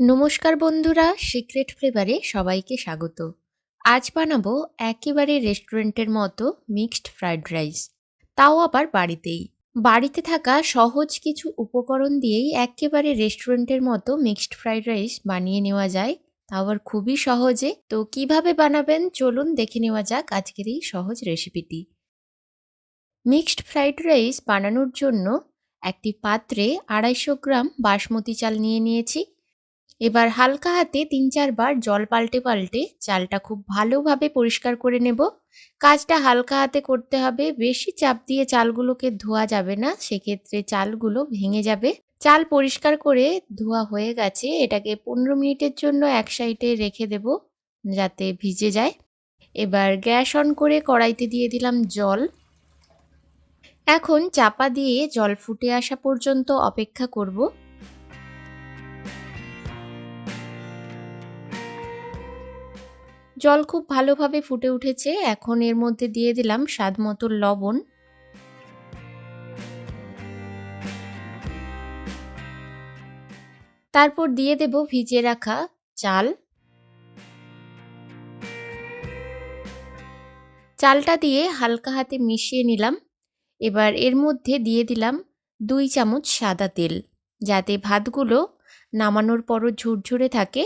নমস্কার বন্ধুরা, সিক্রেট ফ্লেভারে সবাইকে স্বাগত। আজ বানাবো একেবারে রেস্টুরেন্টের মতো মিক্সড ফ্রাইড রাইস। তাও আবার বাড়িতেই। বাড়িতে থাকা সহজ কিছু উপকরণ দিয়েই একেবারে রেস্টুরেন্টের মতো মিক্সড ফ্রাইড রাইস বানিয়ে নেওয়া যায়। তাও আবার খুবই সহজে। তো কীভাবে বানাবেন? চলুন দেখে নেওয়া যাক আজকের এই সহজ রেসিপিটি। মিক্সড ফ্রাইড রাইস বানানোর জন্য একটি পাত্রে আড়াইশো গ্রাম বাসমতি চাল নিয়ে নিয়েছি। এবার হালকা হাতে তিন চারবার জল পাল্টে পাল্টে চালটা খুব ভালোভাবে পরিষ্কার করে নেব। কাজটা হালকা হাতে করতে হবে। বেশি চাপ দিয়ে চালগুলোকে ধোয়া যাবে না, সেক্ষেত্রে চালগুলো ভেঙে যাবে। চাল পরিষ্কার করে ধোয়া হয়ে গেছে। এটাকে পনেরো মিনিটের জন্য এক সাইডে রেখে দেব যাতে ভিজে যায়। এবার গ্যাস অন করে কড়াইতে দিয়ে দিলাম জল। এখন চাপা দিয়ে জল ফুটে আসা পর্যন্ত অপেক্ষা করব। জল খুব ভালোভাবে ফুটে উঠেছে। এখন এর মধ্যে দিয়ে দিলাম স্বাদ মতো লবণ। তারপর দিয়ে দেব ভিজে রাখা চাল। চালটা দিয়ে হালকা হাতে মিশিয়ে নিলাম। এবার এর মধ্যে দিয়ে দিলাম দুই চামচ সাদা তেল। যাতে ভাতগুলো নামানোর পরও ঝুরঝুরে থাকে।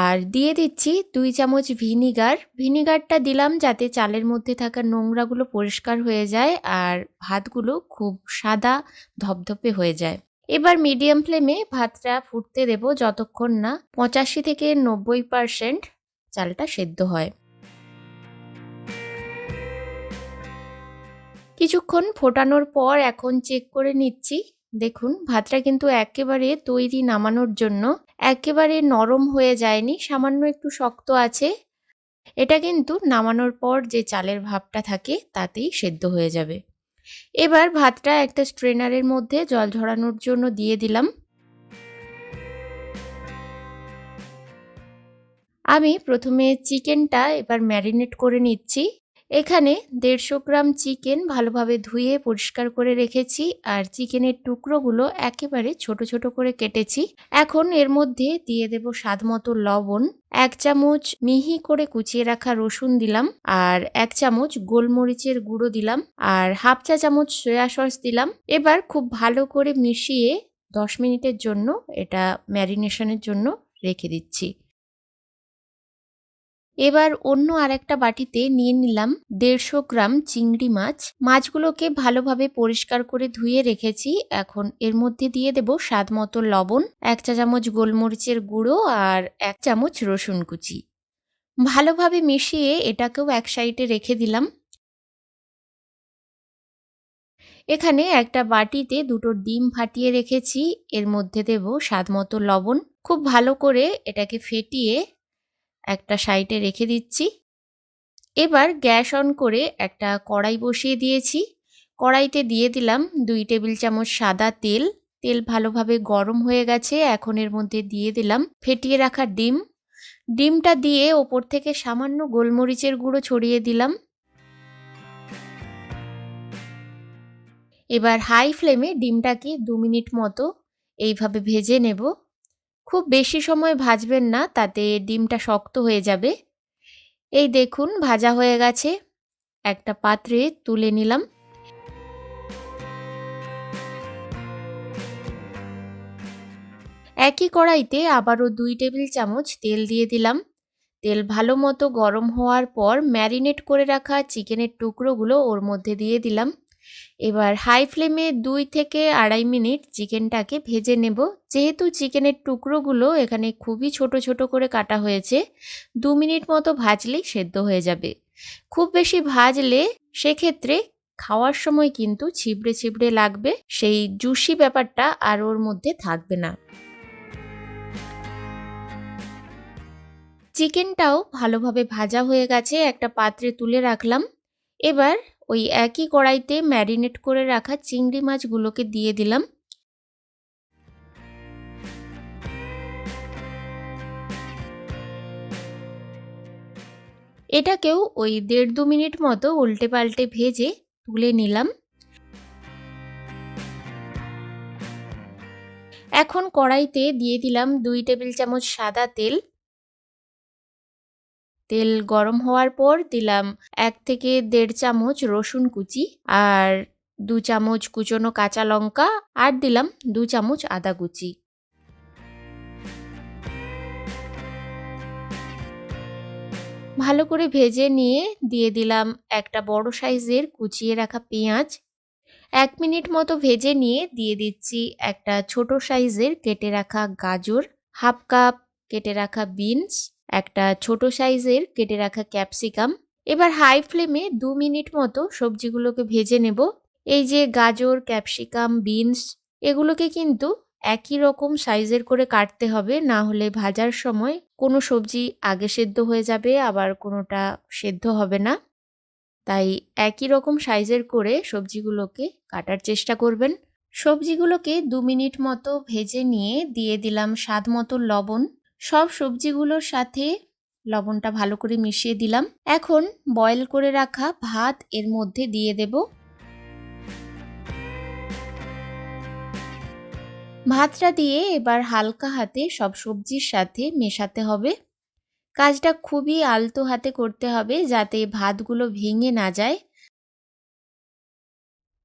আর দিয়ে দিচ্ছি দুই চামচ ভিনিগার। ভিনিগারটা দিলাম যাতে চালের মধ্যে থাকা নোংরাগুলো পরিষ্কার হয়ে যায় আর ভাতগুলো খুব সাদা ধপধপে হয়ে যায়। এবার মিডিয়াম ফ্লেমে ভাতটা ফুটতে দেব যতক্ষণ না পঁচাশি থেকে নব্বই পারসেন্ট চালটা সেদ্ধ হয়। কিছুক্ষণ ফোটানোর পর এখন চেক করে নিচ্ছি দেখুন, ভাতটা কিন্তু একেবারে তৈরি নামানোর জন্য একেবারে নরম হয়ে যায়নি, সামান্য একটু শক্ত আছে। এটা কিন্তু নামানোর পর যে চালের ভাবটা থাকে, তাতেই সেদ্ধ হয়ে যাবে। এবার ভাতটা একটা স্ট্রেনারের মধ্যে জল ঝরানোর জন্য দিয়ে দিলাম। আমি প্রথমে চিকেনটা এবার ম্যারিনেট করে নিচ্ছি। এখানে দেড়শো গ্রাম চিকেন ভালোভাবে ধুয়ে পরিষ্কার করে রেখেছি, আর চিকেনের টুকরোগুলো একেবারে ছোট ছোট করে কেটেছি। এখন এর মধ্যে দিয়ে দেব স্বাদ মতো লবণ, এক চামচ মিহি করে কুচিয়ে রাখা রসুন দিলাম, আর এক চামচ গোলমরিচের গুঁড়ো দিলাম, আর হাফ চা চামচ সয়া সস দিলাম। এবার খুব ভালো করে মিশিয়ে দশ মিনিটের জন্য এটা ম্যারিনেশনের জন্য রেখে দিচ্ছি। এবার অন্য আরেকটা বাটিতে নিয়ে নিলাম দেড়শো গ্রাম চিংড়ি মাছ। মাছগুলোকে ভালোভাবে পরিষ্কার করে ধুয়ে রেখেছি। এখন এর মধ্যে দিয়ে দেব স্বাদ মতো লবণ, এক চা চামচ গোলমরিচের গুঁড়ো আর এক চামচ রসুন কুচি। ভালোভাবে মিশিয়ে এটাকেও এক সাইডে রেখে দিলাম। এখানে একটা বাটিতে দুটো ডিম ফাটিয়ে রেখেছি। এর মধ্যে দেব স্বাদ মতো লবণ। খুব ভালো করে এটাকে ফেটিয়ে একটা সাইডে রেখে দিচ্ছি। এবার গ্যাস অন করে একটা কড়াই বসিয়ে দিয়েছি। কড়াইতে দিয়ে দিলাম দুই টেবিল চামচ সাদা তেল। তেল ভালোভাবে গরম হয়ে গেছে, এখন এর মধ্যে দিয়ে দিলাম ফেটিয়ে রাখা ডিম। ডিমটা দিয়ে ওপর থেকে সামান্য গোলমরিচের গুঁড়ো ছড়িয়ে দিলাম। এবার হাই ফ্লেমে ডিমটাকে দু মিনিট মতো এইভাবে ভেজে নেব। খুব বেশি সময় ভাজবেন না, তাতে ডিমটা শক্ত হয়ে যাবে। এই দেখুন, ভাজা হয়ে গেছে। একটা পাত্রে তুলে নিলাম। একই কড়াইতে আবারও দুই টেবিল চামচ তেল দিয়ে দিলাম। তেল ভালো মতো গরম হওয়ার পর ম্যারিনেট করে রাখা চিকেনের টুকরোগুলো ওর মধ্যে দিয়ে দিলাম। এবার হাই ফ্লেমে দুই থেকে আড়াই মিনিট চিকেনটাকে ভেজে নেব। যেহেতু চিকেনের টুকরোগুলো এখানে খুবই ছোট ছোট করে কাটা হয়েছে, দু মিনিট মতো ভাজলেই সেদ্ধ হয়ে যাবে। খুব বেশি ভাজলে সেক্ষেত্রে খাওয়ার সময় কিন্তু ছিবড়ে ছিবড়ে লাগবে, সেই জুসি ব্যাপারটা আর ওর মধ্যে থাকবে না। চিকেনটাও ভালোভাবে ভাজা হয়ে গেছে, একটা পাত্রে তুলে রাখলাম। এবার ওই একই কড়াইতে ম্যারিনেট করে রাখা চিংড়ি মাছগুলোকে দিয়ে দিলাম। এটাকেও ওই দেড় দু মিনিট মতো উল্টে পাল্টে ভেজে তুলে নিলাম। এখন কড়াইতে দিয়ে দিলাম দুই টেবিল চামচ সাদা তেল। তেল গরম হওয়ার পর দিলাম এক থেকে দেড় চামচ রসুন কুচি আর দু চামচ কুচনো কাঁচা লঙ্কা আর দিলাম দু চামচ আদা কুচি। ভালো করে ভেজে নিয়ে দিয়ে দিলাম একটা বড় সাইজের কুচিয়ে রাখা পেঁয়াজ। এক মিনিট মতো ভেজে নিয়ে দিয়ে দিচ্ছি একটা ছোট সাইজের কেটে রাখা গাজর, হাফ কাপ কেটে রাখা বিনস একটা ছোট সাইজের কেটে রাখা ক্যাপসিকাম। এবার হাই ফ্লেমে দু মিনিট মতো সবজিগুলোকে ভেজে নেব। এই যে গাজর, ক্যাপসিকাম, বিনস, এগুলোকে কিন্তু একই রকম সাইজের করে কাটতে হবে, না হলে ভাজার সময় কোনো সবজি আগে সেদ্ধ হয়ে যাবে, আবার কোনোটা সেদ্ধ হবে না। তাই একই রকম সাইজের করে সবজিগুলোকে কাটার চেষ্টা করবেন। সবজিগুলোকে দু মিনিট মতো ভেজে নিয়ে দিয়ে দিলাম স্বাদ মতো লবণ। সব সবজিগুলোর সাথে লবণটা ভালো করে মিশিয়ে দিলাম। এখন বয়েল করে রাখা ভাত এর মধ্যে দিয়ে দেব। ভাতটা দিয়ে এবার হালকা হাতে সব সবজির সাথে মেশাতে হবে। কাজটা খুবই আলতো হাতে করতে হবে যাতে ভাতগুলো ভেঙে না যায়।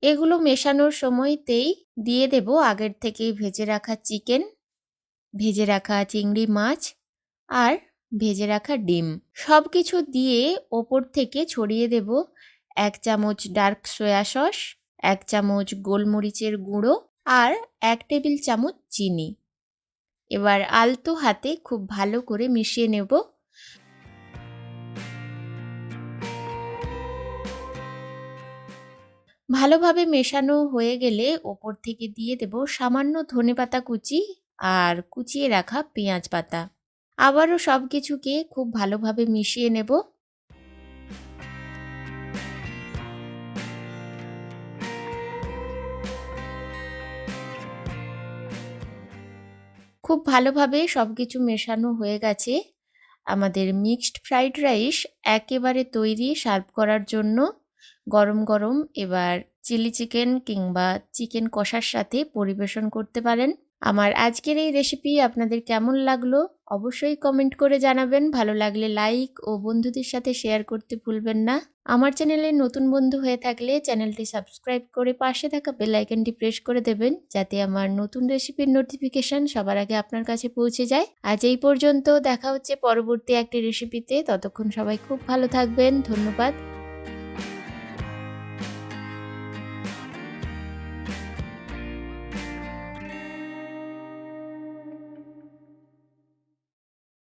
এগুলো মেশানোর সময়তেই দিয়ে দেব আগের থেকেই ভেজে রাখা চিকেন ভেজে রাখা চিংড়ি মাছ আর ভেজে রাখা ডিম। সব কিছু দিয়ে ওপর থেকে ছড়িয়ে দেব এক চামচ ডার্ক সয়া সস, এক চামচ গোলমরিচের গুঁড়ো আর এক টেবিল চামচ চিনি। এবার আলতো হাতে খুব ভালো করে মিশিয়ে নেব। ভালোভাবে মেশানো হয়ে গেলে ওপর থেকে দিয়ে দেব সামান্য ধনেপাতা কুচি আর কুচিয়ে রাখা পেঁয়াজ পাতা। আবারও সব কিছুকে খুব ভালোভাবে মিশিয়ে নেব। খুব ভালোভাবে সব কিছু মেশানো হয়ে গেছে। আমাদের মিক্সড ফ্রাইড রাইস একেবারে তৈরি সার্ভ করার জন্য। গরম গরম এবার চিলি চিকেন কিংবা চিকেন কষার সাথে পরিবেশন করতে পারেন। আমার আজকের এই রেসিপি আপনাদের কেমন লাগল অবশ্যই কমেন্ট করে জানাবেন। ভালো লাগলে লাইক ও বন্ধুদের সাথে শেয়ার করতে ভুলবেন না। আমার চ্যানেলে নতুন বন্ধু হয়ে থাকলে চ্যানেলটি সাবস্ক্রাইব করে পাশে থাকা বেল আইকনটি প্রেস করে দেবেন, যাতে আমার নতুন রেসিপির নোটিফিকেশন সবার আগে আপনার কাছে পৌঁছে যায়। আজ এই পর্যন্ত দেখা হচ্ছে পরবর্তী একটি রেসিপিতে ততক্ষণ সবাই খুব ভালো থাকবেন। ধন্যবাদ।